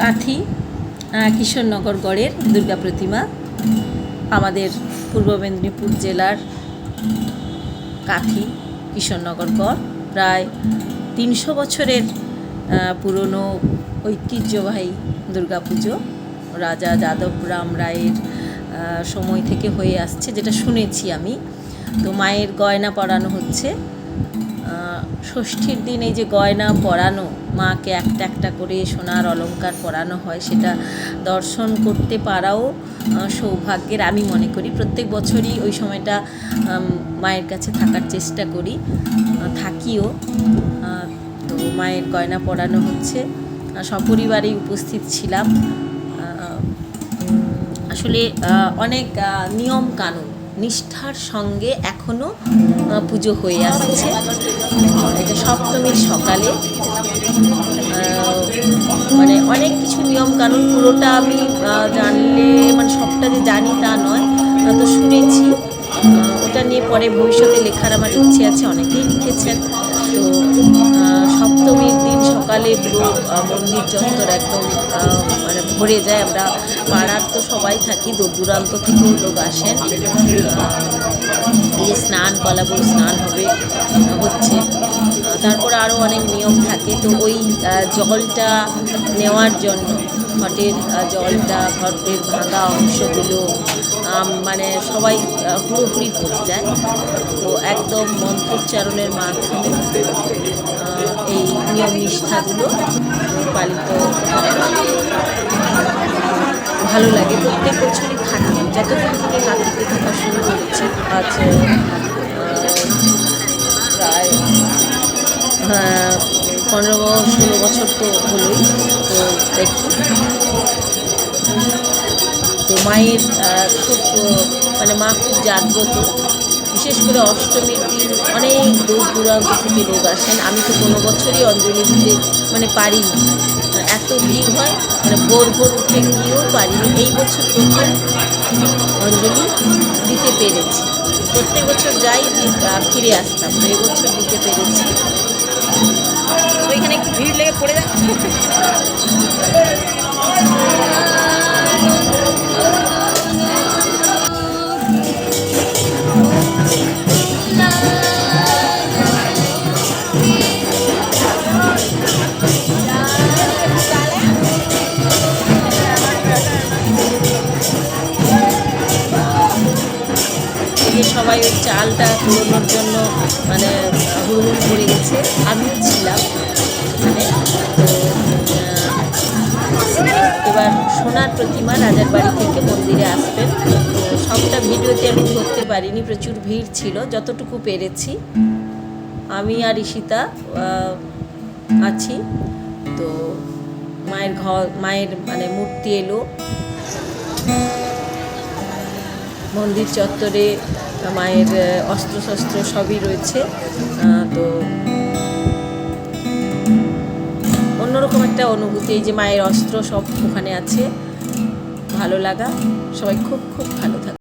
কাঠি কিশোরনগর গড়ের দুর্গা প্রতিমা, আমাদের পূর্ব মেদিনীপুর জেলার কাঠি কিশোরনগর গড়, প্রায় তিনশো বছরের পুরনো ঐতিহ্যবাহী দুর্গাপুজো রাজা যাদব রাম রায়ের সময় থেকে হয়ে আসছে, যেটা শুনেছি আমি। তো মায়ের গয়না পরানো হচ্ছে। ষষ্ঠীর দিন এই যে গয়না পরানো, মাকে একটা একটা করে সোনার অলংকার পরানো হয়, সেটা দর্শন করতে পারাও সৌভাগ্যের। আমি মনে করি প্রত্যেক বছরই ওই সময়টা মায়ের কাছে থাকার চেষ্টা করি থাকিও। তো মায়ের গয়না পরানো হচ্ছে। সপরিবারেই উপস্থিত ছিলাম। আসলে অনেক নিয়ম কানুন নিষ্ঠার সঙ্গে এখনও পুজো হয়ে আসছে। এটা সপ্তমীর সকালে। মানে অনেক কিছু নিয়ম কানুন, পুরোটা আমি জানলে মানে সবটা যে জানি তা নয় তো শুনেছি। ওটা নিয়ে পরে ভবিষ্যতে লেখার আমার ইচ্ছে আছে, অনেকেই লিখেছেন। তো সপ্তমীর দিন সকালে পুরো মন্দির চত্বর একদম মানে ভরে যায়। আমরা পাড়ার তো সবাই থাকি, দূর দূরান্ত থেকেও লোক আসেন। এই স্নান কলাবর স্নান হবে, হচ্ছে। তারপর আরও অনেক নিয়ম থাকে। তো ওই জলটা নেওয়ার জন্য, ঘটের জলটা, ঘটের ভাঙা অংশগুলো মানে সবাই হুড়োহুড়ি পড়ে যায় তো একদম মন্ত্রোচ্চারণের মাধ্যমে এই নিয়ম নিষ্ঠাগুলো পালিত ভালো লাগে। প্রত্যেক বছরই থাকি। যতদিন থেকে কাঁদিতে থাকা শুরু করেছি আজ প্রায় হ্যাঁ, পনেরো ষোলো বছর তো হলোই। তো দেখি মায়ের খুব মানে মা খুব জাগ্রত। বিশেষ করে অষ্টমীর দিন অনেক দূর দূরান্ত থেকে লোক আসেন। আমি তো কোনো বছরই অঞ্জলি দিতে মানে পারিনি। এত ভিড় হয় মানে ভোর ভোর উঠে গিয়েও পারিনি। এই বছর প্রথম অঞ্জলি দিতে পেরেছি। প্রত্যেক বছর যাই ফিরে আসতাম। এই বছর দিতে পেরেছি। তো এখানে একটু ভিড় লেগে পড়ে যাচ্ছে? সবাই ওই চালটা কুড়োনোর জন্য মানে হুড়হুড় করে গেছে। আমিও ছিলাম। এবার সোনার প্রতিমা রাজার বাড়ি থেকে মন্দিরে আসবেন সবটা ভিডিওতে আমি ধরতে পারিনি প্রচুর ভিড় ছিল যতটুকু পেরেছি। আমি আর ঈশিতা আছি। তো মায়ের ঘর মায়ের মানে মূর্তি এলো। মন্দির চত্বরে মায়ের আহ, অস্ত্রশস্ত্র সবই রয়েছে। তো অন্যরকম একটা অনুভূতি, এই যে মায়ের অস্ত্র সব ওখানে আছে। ভালো লাগা। সবাই খুব খুব ভালো থাকে